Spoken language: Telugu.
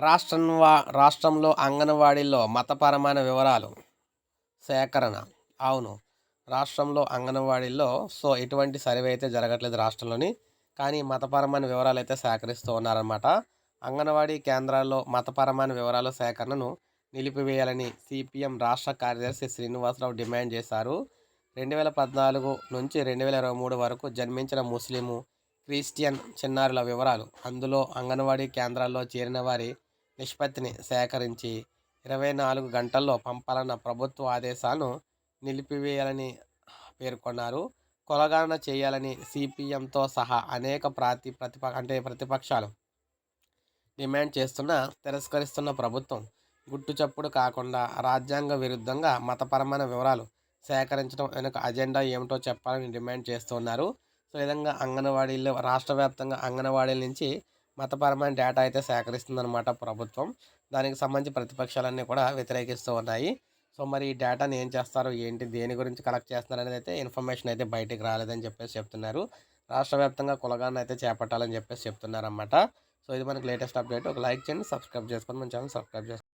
రాష్ట్రం వా- రాష్ట్రంలో అంగన్వాడీల్లో మతపరమైన వివరాలు. సేకరణ. అవును. రాష్ట్రంలో అంగన్వాడీలో సో ఎటువంటి సర్వే అయితే జరగట్లేదు రాష్ట్రంలోని. కానీ మతపరమైన వివరాలు అయితే సేకరిస్తూ ఉన్నారన్నమాట. అంగన్వాడీ కేంద్రాల్లో మతపరమైన వివరాల సేకరణను నిలిపివేయాలని సిపిఎం రాష్ట్ర కార్యదర్శి శ్రీనివాసరావు డిమాండ్ చేశారు. రెండు వేల పద్నాలుగు నుంచి రెండు వేల ఇరవై మూడు వరకు జన్మించిన ముస్లిము క్రిస్టియన్ చిన్నారుల వివరాలు. అందులో అంగన్వాడీ కేంద్రాల్లో చేరిన వారి నిష్పత్తిని సేకరించి ఇరవై నాలుగు గంటల్లో పంపాలన్న ప్రభుత్వ ఆదేశాలను నిలిపివేయాలని పేర్కొన్నారు. కొలగాన చేయాలని సిపిఎంతో సహా అనేక ప్రాతి ప్రతిప అంటే ప్రతిపక్షాలు డిమాండ్ చేస్తున్న తిరస్కరిస్తున్న ప్రభుత్వం గుట్టుచప్పుడు కాకుండా రాజ్యాంగ విరుద్ధంగా మతపరమైన వివరాలు సేకరించడం వెనుక అజెండా ఏమిటో చెప్పాలని డిమాండ్ చేస్తున్నారు. సో విధంగా అంగన్వాడీలో రాష్ట్ర వ్యాప్తంగా అంగన్వాడీల నుంచి మతపరమైన డేటా అయితే సేకరిస్తుందన్నమాట ప్రభుత్వం. దానికి సంబంధించి ప్రతిపక్షాలన్నీ కూడా వ్యతిరేకిస్తూ ఉన్నాయి. సో మరి ఈ డేటాని ఏం చేస్తారు? ఏంటి? దేని గురించి కలెక్ట్ చేస్తున్నారు అనేది అయితే ఇన్ఫర్మేషన్ అయితే బయటికి రాలేదని చెప్పేసి చెప్తున్నారు. రాష్ట్ర వ్యాప్తంగా కులగాన్ని అయితే చేపట్టాలని చెప్పేసి చెప్తున్నారన్నమాట. సో ఇది మనకి లేటెస్ట్ అప్డేట్. ఒక లైక్ చేయండి సబ్స్క్రైబ్ చేసుకొని మన ఛానల్ సబ్స్క్రైబ్ చేసుకోండి.